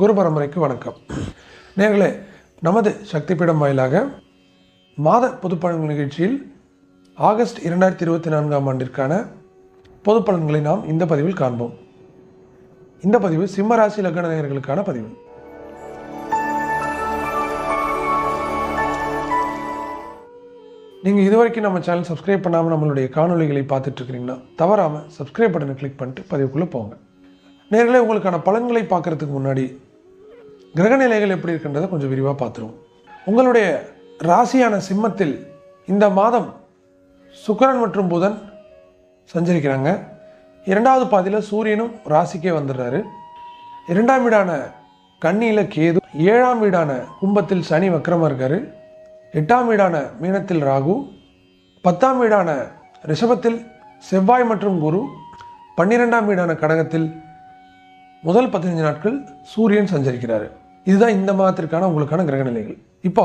குரு பரம்பரைக்கு வணக்கம். நேர்களே நமது சக்தி பீடம் வாயிலாக மாத பொதுப்பலன்கள் நிகழ்ச்சியில் ஆகஸ்ட் இரண்டாயிரத்தி இருபத்தி நான்காம் ஆண்டிற்கான பொது பலன்களை நாம் இந்த பதிவில் காண்போம். இந்த பதிவு சிம்ம ராசி லக்ன நேயர்களுக்கான பதிவு. நீங்கள் இதுவரைக்கும் நம்ம சேனல் சப்ஸ்கிரைப் பண்ணாமல் நம்மளுடைய காணொளிகளை பார்த்துட்டு இருக்கிறீங்கன்னா தவறாமல் சப்ஸ்கிரைப் பட்டனை கிளிக் பண்ணிட்டு பதிவுக்குள்ளே போங்க. நேர்களே உங்களுக்கான பலன்களை பார்க்கறதுக்கு முன்னாடி கிரகநிலைகள் எப்படி இருக்கின்றதை கொஞ்சம் விரிவாக பார்த்துருவோம். உங்களுடைய ராசியான சிம்மத்தில் இந்த மாதம் சுக்கரன் மற்றும் புதன் சஞ்சரிக்கிறாங்க. இரண்டாவது பாதியில் சூரியனும் ராசிக்கே வந்துடுறாரு. இரண்டாம் வீடான கண்ணியில் கேது ஏழாம் வீடான கும்பத்தில் சனி வக்கரமாக இருக்கார். எட்டாம் வீடான மீனத்தில் ராகு பத்தாம் வீடான ரிஷபத்தில் செவ்வாய் மற்றும் குரு பன்னிரெண்டாம் வீடான கடகத்தில் முதல் பதினஞ்சு நாட்கள் சூரியன் சஞ்சரிக்கிறார். இதுதான் இந்த மாதத்திற்கான உங்களுக்கான கிரகநிலைகள். இப்போ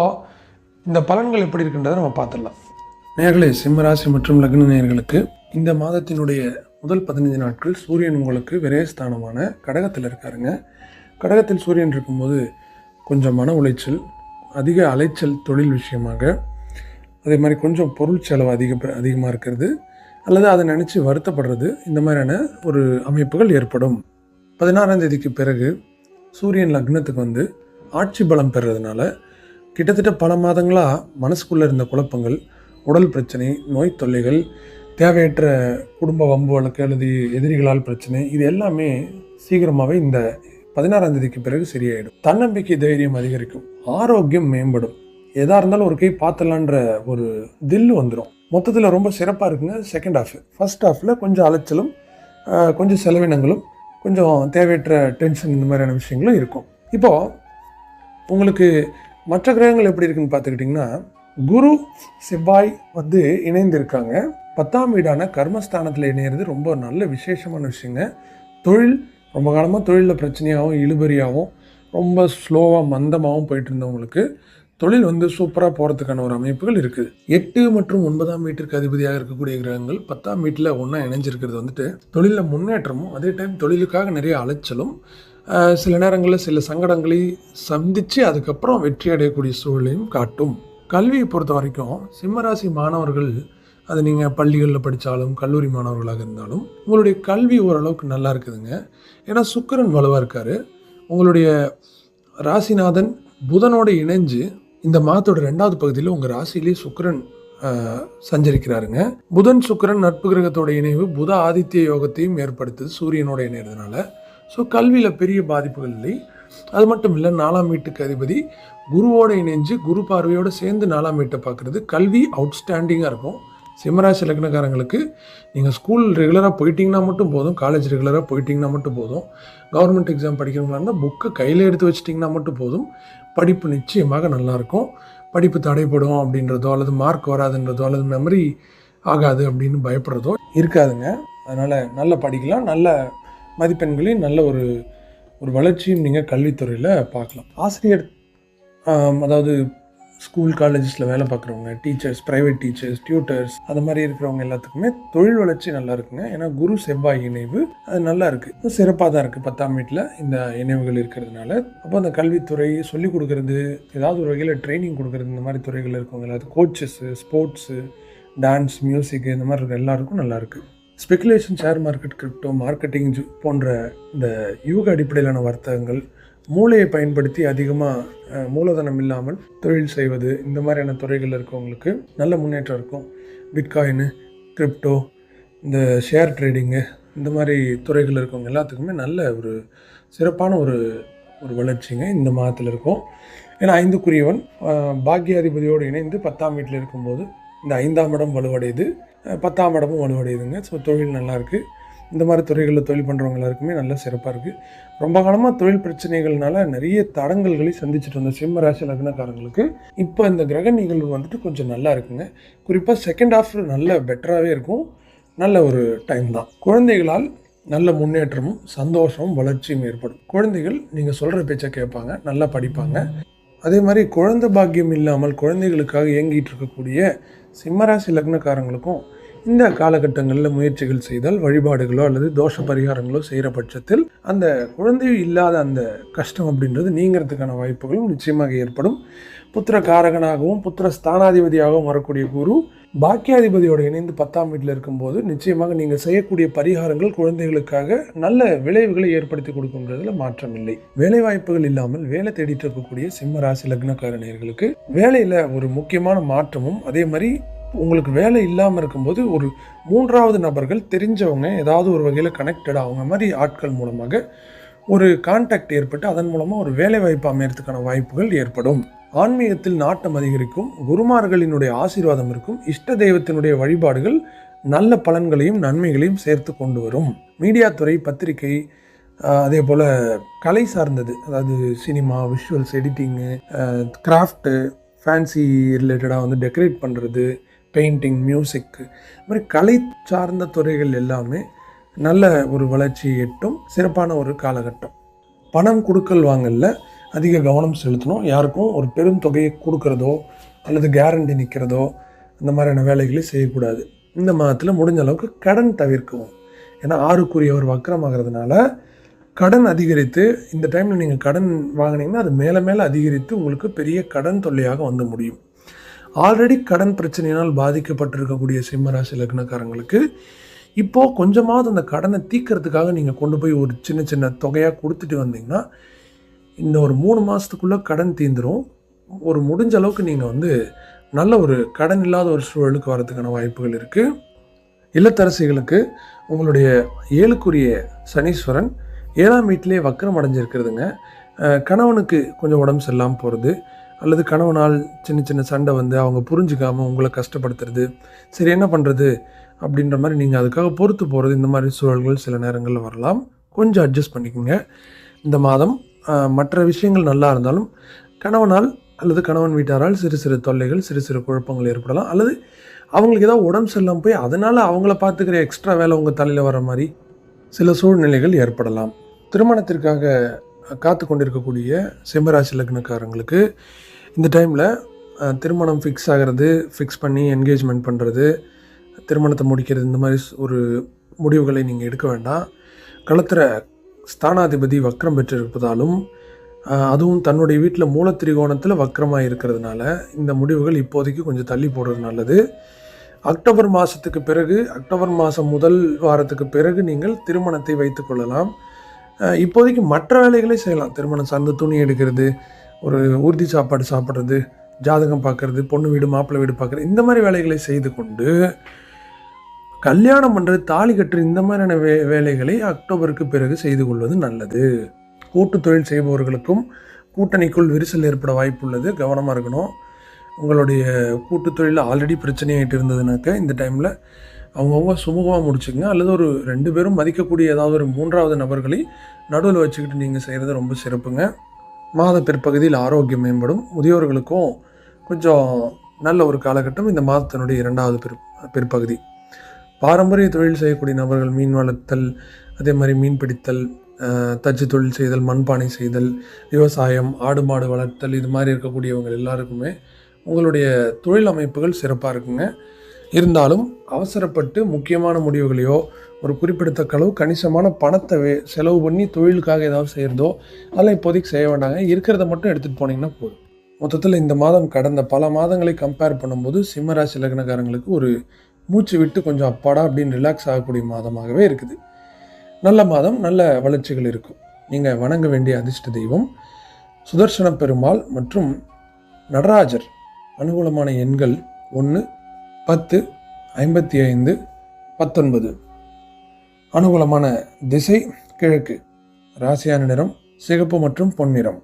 இந்த பலன்கள் எப்படி இருக்குன்றதை நம்ம பார்த்துடலாம். நேர்களே சிம்மராசி மற்றும் லக்ன நேர்களுக்கு இந்த மாதத்தினுடைய முதல் பதினைஞ்சு நாட்கள் சூரியன் உங்களுக்கு விரயஸ்தானமான கடகத்தில் இருக்காருங்க. கடகத்தில் சூரியன் இருக்கும்போது கொஞ்சம் மன உளைச்சல் அதிக அலைச்சல் தொழில் விஷயமாக அதே மாதிரி கொஞ்சம் பொருள் செலவு அதிக அதிகமாக இருக்கிறது அல்லது அதை நினச்சி வருத்தப்படுறது இந்த மாதிரியான ஒரு அமைப்புகள் ஏற்படும். பதினாறாம் தேதிக்கு பிறகு சூரியன் லக்னத்துக்கு வந்து ஆட்சி பலம் பெறுறதுனால கிட்டத்தட்ட பல மாதங்களாக மனசுக்குள்ளே இருந்த குழப்பங்கள் உடல் பிரச்சனை நோய் தொல்லைகள் தேவையற்ற குடும்ப வம்பு வழக்கு அல்லது எதிரிகளால் பிரச்சனை இது எல்லாமே சீக்கிரமாகவே இந்த பதினாறாம் தேதிக்கு பிறகு சரியாயிடும். தன்னம்பிக்கை தைரியம் அதிகரிக்கும். ஆரோக்கியம் மேம்படும். எதாக இருந்தாலும் ஒரு கை பார்த்துலான்ற ஒரு தில்லு வந்துடும் மொத்தத்தில் ரொம்ப சிறப்பாக இருக்குங்க செகண்ட் ஹாஃப் ஃபர்ஸ்ட் ஹாஃபில் கொஞ்சம் அலைச்சலும் கொஞ்சம் செலவினங்களும் கொஞ்சம் தேவையற்ற டென்ஷன் இந்த மாதிரியான விஷயங்களும் இருக்கும். இப்போது உங்களுக்கு மற்ற கிரகங்கள் எப்படி இருக்குன்னு பார்த்துக்கிட்டிங்கன்னா குரு செவ்வாய் வந்து இணைந்து இருக்காங்க பத்தாம் வீடான கர்மஸ்தானத்தில் இணையிறது ரொம்ப நல்ல விசேஷமான விஷயங்க. தொழில் ரொம்ப காலமாக தொழிலில் பிரச்சனையாகவும் இழுபறியாகவும் ரொம்ப ஸ்லோவாக மந்தமாகவும் போயிட்டு இருந்தவங்களுக்கு தொழில் வந்து சூப்பராக போகிறதுக்கான ஒரு அமைப்புகள் இருக்குது எட்டு மற்றும் ஒன்பதாம் வீட்டிற்கு அதிபதியாக இருக்கக்கூடிய கிரகங்கள் பத்தாம் வீட்டில் ஒன்றா இணைஞ்சிருக்கிறது வந்துட்டு தொழிலில் முன்னேற்றமும் அதே டைம் தொழிலுக்காக நிறைய அலைச்சலும் சில நேரங்களில் சில சங்கடங்களை சந்தித்து அதுக்கப்புறம் வெற்றி அடையக்கூடிய சூழலையும் காட்டும். கல்வியை பொறுத்த வரைக்கும் சிம்மராசி மாணவர்கள் அது நீங்கள் பள்ளிகளில் படித்தாலும் கல்லூரி மாணவர்களாக இருந்தாலும் உங்களுடைய கல்வி ஓரளவுக்கு நல்லா இருக்குதுங்க. ஏன்னா சுக்கிரன் வலுவாக இருக்கார். உங்களுடைய ராசிநாதன் புதனோடு இணைஞ்சு இந்த மாதத்தோட ரெண்டாவது பகுதியில் உங்கள் ராசியிலே சுக்கிரன் சஞ்சரிக்கிறாருங்க. புதன் சுக்கிரன் நட்பு கிரகத்தோட இணைவு புத ஆதித்ய யோகத்தையும் ஏற்படுத்துது சூரியனோட இணையதுனால ஸோ கல்வியில் பெரிய பாதிப்புகள் இல்லை. அது மட்டும் இல்லை நாலாம் வீட்டுக்கு அதிபதி குருவோட இணைஞ்சு குரு பார்வையோடு சேர்ந்து நாலாம் வீட்டை பார்க்குறது கல்வி அவுட்ஸ்டாண்டிங்காக இருக்கும். சிம்மராசி லக்னக்காரங்களுக்கு நீங்கள் ஸ்கூல் ரெகுலராக போயிட்டீங்கன்னா மட்டும் போதும் காலேஜ் ரெகுலராக போயிட்டீங்கன்னா மட்டும் போதும். கவர்மெண்ட் எக்ஸாம் படிக்கிறவங்களா இருந்தால் புக்கை கையில் எடுத்து வச்சிட்டிங்கன்னா மட்டும் போதும். படிப்பு நிச்சயமாக நல்லாயிருக்கும் படிப்பு தடைப்படும் அப்படின்றதோ அல்லது மார்க் வராதுன்றதோ அல்லது மெமரி ஆகாது அப்படின்னு பயப்படுறதோ இருக்காதுங்க. அதனால் நல்லா படிக்கலாம். நல்ல மதிப்பெண்களையும் நல்ல ஒரு ஒரு வளர்ச்சியும் நீங்கள் கல்வித்துறையில் பார்க்கலாம். ஆசிரியர் அதாவது ஸ்கூல் காலேஜஸில் வேலை பார்க்குறவங்க டீச்சர்ஸ் ப்ரைவேட் டீச்சர்ஸ் டியூட்டர்ஸ் அது மாதிரி இருக்கிறவங்க எல்லாத்துக்குமே தொழில் வளர்ச்சி நல்லா இருக்குங்க. ஏன்னா குரு செவ்வாய் இணைவு அது நல்லா இருக்குது சிறப்பாக தான் இருக்குது பத்தாம் வீட்டில் இந்த இணைவுகள் இருக்கிறதுனால. அப்போ அந்த கல்வித்துறை சொல்லிக் கொடுக்கறது ஏதாவது ஒரு வகையில் ட்ரைனிங் கொடுக்குறது இந்த மாதிரி துறைகள் இருக்கவங்க எல்லாத்துக்கும் கோச்சஸ்ஸு ஸ்போர்ட்ஸு டான்ஸ் மியூசிக் இந்த மாதிரி இருக்க எல்லாருக்கும் நல்லாயிருக்கு speculation share market crypto marketing போன்ற இந்த யூக அடிப்படையிலான வர்த்தகங்கள் மூளையை பயன்படுத்தி அதிகமாக மூலதனம் இல்லாமல் தொழில் செய்வது இந்த மாதிரியான துறைகளில் இருக்கவங்களுக்கு நல்ல முன்னேற்றம் இருக்கும். பிட்காயினு கிரிப்டோ இந்த ஷேர் ட்ரேடிங்கு இந்த மாதிரி துறைகள் இருக்கவங்க எல்லாத்துக்குமே நல்ல ஒரு சிறப்பான ஒரு ஒரு வளர்ச்சிங்க இந்த மாதத்தில் இருக்கும். ஏன்னா ஐந்துக்குரியவன் அஹ், பாக்கியாதிபதியோடு இணைந்து பத்தாம் வீட்டில் இருக்கும்போது இந்த ஐந்தாம் இடம் வலுவடையுது. பத்தாம் இடமும் வலுவடையுதுங்க. ஸோ தொழில் நல்லாயிருக்கு இந்த மாதிரி துறைகளில் தொழில் பண்ணுறவங்க எல்லாருக்குமே நல்ல சிறப்பாக இருக்குது ரொம்ப காலமாக தொழில் பிரச்சனைகள்னால நிறைய தடங்கல்களை சந்திச்சுட்டு வந்த சிம்ம ராசி லக்னக்காரங்களுக்கு இப்போ இந்த கிரக நிகழ்வு வந்துட்டு கொஞ்சம் நல்லா இருக்குங்க. குறிப்பாக செகண்ட் ஹாஃப் நல்ல பெட்டராகவே இருக்கும். நல்ல ஒரு டைம் தான். குழந்தைகளால் நல்ல முன்னேற்றமும் சந்தோஷமும் வளர்ச்சியும் ஏற்படும். குழந்தைகள் நீங்கள் சொல்கிற பேச்சை கேட்பாங்க நல்லா படிப்பாங்க. அதே மாதிரி குழந்தை பாக்கியம் இல்லாமல் குழந்தைகளுக்காக இயங்கிட்டு இருக்கக்கூடிய சிம்மராசி லக்னக்காரங்களுக்கும் இந்த காலகட்டங்களில் முயற்சிகள் செய்தால் வழிபாடுகளோ அல்லது தோஷ பரிகாரங்களோ செய்கிற பட்சத்தில் அந்த குழந்தை இல்லாத அந்த கஷ்டம் அப்படின்றது நீங்கிறதுக்கான வாய்ப்புகளும் நிச்சயமாக ஏற்படும். புத்திர காரகனாகவும் புத்திர ஸ்தானாதிபதியாகவும் வரக்கூடிய குரு பாக்கியாதிபதியோடு இணைந்து பத்தாம் வீட்டில் இருக்கும்போது நிச்சயமாக நீங்கள் செய்யக்கூடிய பரிகாரங்கள் குழந்தைகளுக்காக நல்ல விளைவுகளை ஏற்படுத்தி கொடுக்குன்றதுல மாற்றம் இல்லை. வேலைவாய்ப்புகள் இல்லாமல் வேலை தேடிட்டு இருக்கக்கூடிய சிம்ம ராசி லக்னக்காரணியர்களுக்கு வேலையில் ஒரு முக்கியமான மாற்றமும் அதே மாதிரி உங்களுக்கு வேலை இல்லாமல் இருக்கும்போது ஒரு மூன்றாவது நபர்கள் தெரிஞ்சவங்க ஏதாவது ஒரு வகையில் கனெக்டட் அவங்க மாதிரி ஆட்கள் மூலமாக ஒரு கான்டாக்ட் ஏற்பட்டு அதன் மூலமாக ஒரு வேலை வாய்ப்பு அமையறதுக்கான வாய்ப்புகள் ஏற்படும். ஆன்மீகத்தில் நாட்டம் அதிகரிக்கும் குருமார்களினுடைய ஆசீர்வாதம் இருக்கும் இஷ்ட தெய்வத்தினுடைய வழிபாடுகள் நல்ல பலன்களையும் நன்மைகளையும் சேர்த்து கொண்டு வரும். மீடியா துறை பத்திரிகை அதே போல் கலை சார்ந்தது அதாவது cinema visuals editing craft fancy ரிலேட்டடாக வந்து டெக்கரேட் பண்ணுறது பெயிண்டிங் மியூசிக்கு இது மாதிரி கலை சார்ந்த துறைகள் எல்லாமே நல்ல ஒரு வளர்ச்சியை எட்டும் சிறப்பான ஒரு காலகட்டம். பணம் கொடுக்கல் வாங்கல அதிக கவனம் செலுத்தணும். யாருக்கும் ஒரு பெரும் தொகையை கொடுக்கறதோ அல்லது கேரண்டி நிற்கிறதோ அந்த மாதிரியான வேலைகளை செய்யக்கூடாது. இந்த மாதத்தில் முடிஞ்ச அளவுக்கு கடன் தவிர்க்கவும். ஏன்னா ஆறுக்குரியவர் வக்கரமாகிறதுனால கடன் அதிகரித்து இந்த டைமில் நீங்கள் கடன் வாங்கினீங்கன்னா அது மேலே மேலே அதிகரித்து உங்களுக்கு பெரிய கடன் தொல்லையாக வந்து முடியும். ஆல்ரெடி கடன் பிரச்சனையினால் பாதிக்கப்பட்டிருக்கக்கூடிய சிம்மராசி லக்னக்காரங்களுக்கு இப்போது கொஞ்சமாவது அந்த கடனை தீக்கிறதுக்காக நீங்கள் கொண்டு போய் ஒரு சின்ன சின்ன தொகையாக கொடுத்துட்டு வந்தீங்கன்னா இந்த ஒரு மூணு மாதத்துக்குள்ளே கடன் தீந்துடும் ஒரு முடிஞ்ச அளவுக்கு நீங்கள் வந்து நல்ல ஒரு கடன் இல்லாத ஒரு சூழலுக்கு வரதுக்கான வாய்ப்புகள் இருக்குது இல்லத்தரசிகளுக்கு உங்களுடைய ஏழுக்குரிய சனீஸ்வரன் ஏழாம் வீட்டிலே வக்கரம் அடைஞ்சிருக்கிறதுங்க. கணவனுக்கு கொஞ்சம் உடம்பு சரியில்லாமல் போகிறது அல்லது கணவனால் சின்ன சின்ன சண்டை வந்து அவங்க புரிஞ்சுக்காமல் உங்களை கஷ்டப்படுத்துறது சரி என்ன பண்ணுறது அப்படின்ற மாதிரி நீங்கள் அதுக்காக பொறுத்து போகிறது இந்த மாதிரி சூழல்கள் சில நேரங்களில் வரலாம். கொஞ்சம் அட்ஜஸ்ட் பண்ணிக்கோங்க. இந்த மாதம் மற்ற விஷயங்கள் நல்லா இருந்தாலும் கணவனால் அல்லது கணவன் வீட்டாரால் சிறு சிறு தொல்லைகள் சிறு சிறு குழப்பங்கள் ஏற்படலாம். அல்லது அவங்களுக்கு ஏதாவது உடம்பு சரியில்லாமல் போய் அதனால் அவங்கள பார்த்துக்கிற எக்ஸ்ட்ரா வேலை உங்கள் தலையில் வர மாதிரி சில சூழ்நிலைகள் ஏற்படலாம். திருமணத்திற்காக காத்து கொண்டிருக்கக்கூடிய சிம்மராசி லக்னக்காரங்களுக்கு இந்த டைமில் திருமணம் ஃபிக்ஸ் ஆகிறது ஃபிக்ஸ் பண்ணி என்கேஜ்மெண்ட் பண்ணுறது திருமணத்தை முடிக்கிறது இந்த மாதிரி ஒரு முடிவுகளை நீங்கள் எடுக்க வேண்டாம். களத்துற ஸ்தானாதிபதி வக்ரம் பெற்றிருப்பதாலும் அதுவும் தன்னுடைய வீட்டில் மூலத்திரிகோணத்தில் வக்ரமாக இருக்கிறதுனால இந்த முடிவுகள் இப்போதைக்கு கொஞ்சம் தள்ளி போடுறது நல்லது. அக்டோபர் மாதத்துக்கு பிறகு அக்டோபர் மாதம் முதல் வாரத்துக்கு பிறகு நீங்கள் திருமணத்தை வைத்துக்கொள்ளலாம் இப்போதைக்கு மற்ற வேலைகளை செய்யலாம். திருமணம் சார்ந்த துணி எடுக்கிறது ஒரு ஊர்தி சாப்பாடு சாப்பிட்றது ஜாதகம் பார்க்குறது பொண்ணு வீடு மாப்பிள்ளை வீடு பார்க்குறது இந்த மாதிரி வேலைகளை செய்து கொண்டு கல்யாணம் பண்ணுறது தாலி கட்டுறது இந்த மாதிரியான வே வேலைகளை அக்டோபருக்கு பிறகு செய்து கொள்வது நல்லது. கூட்டு தொழில் செய்பவர்களுக்கும் கூட்டணிக்குள் விரிசல் ஏற்பட வாய்ப்பு உள்ளது கவனமாக இருக்கணும். உங்களுடைய கூட்டு தொழிலில் ஆல்ரெடி பிரச்சனையாகிட்டு இருந்ததுனாக்க இந்த டைமில் அவங்கவுங்க சுமூகமாக முடிச்சுக்கங்க. அல்லது ஒரு ரெண்டு பேரும் மதிக்கக்கூடிய ஏதாவது ஒரு மூன்றாவது நபர்களை நடுவில் வச்சுக்கிட்டு நீங்கள் செய்கிறது ரொம்ப சிறப்புங்க. மாத பிற்பகுதியில் ஆரோக்கியம் மேம்படும். முதியோர்களுக்கும் கொஞ்சம் நல்ல ஒரு காலகட்டம் இந்த மாதத்தினுடைய இரண்டாவது பிற் பிற்பகுதி. பாரம்பரிய தொழில் செய்யக்கூடிய நபர்கள் மீன் வளர்த்தல் அதே மாதிரி மீன் பிடித்தல் தச்சு தொழில் செய்தல் மண்பானை செய்தல் விவசாயம் ஆடு மாடு வளர்த்தல் இது மாதிரி இருக்கக்கூடியவங்க எல்லாருக்குமே உங்களுடைய தொழில் அமைப்புகள் சிறப்பாக இருக்குங்க. இருந்தாலும் அவசரப்பட்டு முக்கியமான முடிவுகளையோ ஒரு குறிப்பிடத்தக்க அளவு கணிசமான பணத்தை செலவு பண்ணி தொழிலுக்காக ஏதாவது செய்கிறதோ அதெல்லாம் இப்போதைக்கு செய்ய வேண்டாங்க. இருக்கிறத மட்டும் எடுத்துகிட்டு போனீங்கன்னா போதும். மொத்தத்தில் இந்த மாதம் கடந்த பல மாதங்களை கம்பேர் பண்ணும்போது சிம்மராசி லக்னக்காரங்களுக்கு ஒரு மூச்சு விட்டு கொஞ்சம் அப்பாடா அப்படின்னு ரிலாக்ஸ் ஆகக்கூடிய மாதமாகவே இருக்குது. நல்ல மாதம் நல்ல வளர்ச்சிகள் இருக்கும். நீங்கள் வணங்க வேண்டிய அதிர்ஷ்ட தெய்வம் சுதர்சன பெருமாள் மற்றும் நடராஜர். அனுகூலமான எண்கள் ஒன்று பத்து ஐம்பத்தி ஐந்து பத்தொன்பது. அனுகூலமான திசை கிழக்கு. ராசியான நிறம் சிகப்பு மற்றும் பொன்னிறம்.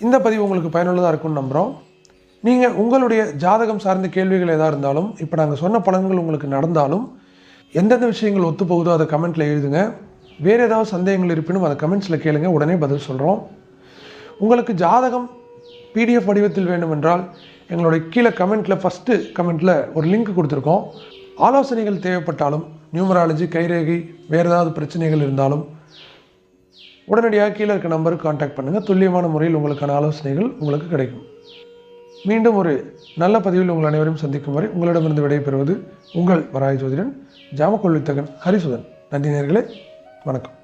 இந்த பதிவு உங்களுக்கு பயனுள்ளதாக இருக்கும்னு நம்புகிறோம் நீங்கள் உங்களுடைய ஜாதகம் சார்ந்த கேள்விகள் எதாக இருந்தாலும் இப்போ நாங்கள் சொன்ன பலன்கள் உங்களுக்கு நடந்தாலும் எந்தெந்த விஷயங்கள் ஒத்து போகுதோ அதை கமெண்ட்டில் எழுதுங்க. வேறு ஏதாவது சந்தேகங்கள் இருப்பினும் அதை கமெண்ட்ஸில் கேளுங்க. உடனே பதில் சொல்கிறோம் உங்களுக்கு ஜாதகம் பிடிஎஃப் வடிவத்தில் வேண்டுமென்றால் எங்களுடைய கீழே கமெண்ட்டில் ஃபஸ்ட்டு கமெண்ட்டில் ஒரு லிங்க் கொடுத்துருக்கோம். ஆலோசனைகள் தேவைப்பட்டாலும் நியூமராலஜி கைரேகை வேறு ஏதாவது பிரச்சனைகள் இருந்தாலும் உடனடியாக கீழே இருக்க நம்பருக்கு காண்டாக்ட் பண்ணுங்கள் துல்லியமான முறையில் உங்களுக்கான ஆலோசனைகள் உங்களுக்கு கிடைக்கும். மீண்டும் ஒரு நல்ல பதிவில் உங்கள் அனைவரையும் சந்திக்கும் வரை உங்களிடமிருந்து விடைபெறுவது உங்கள் வராய ஜோதிடன் ஜாமக்கொள்வித்தகன் ஹரிசுதன். நன்றி நேர்களே வணக்கம்.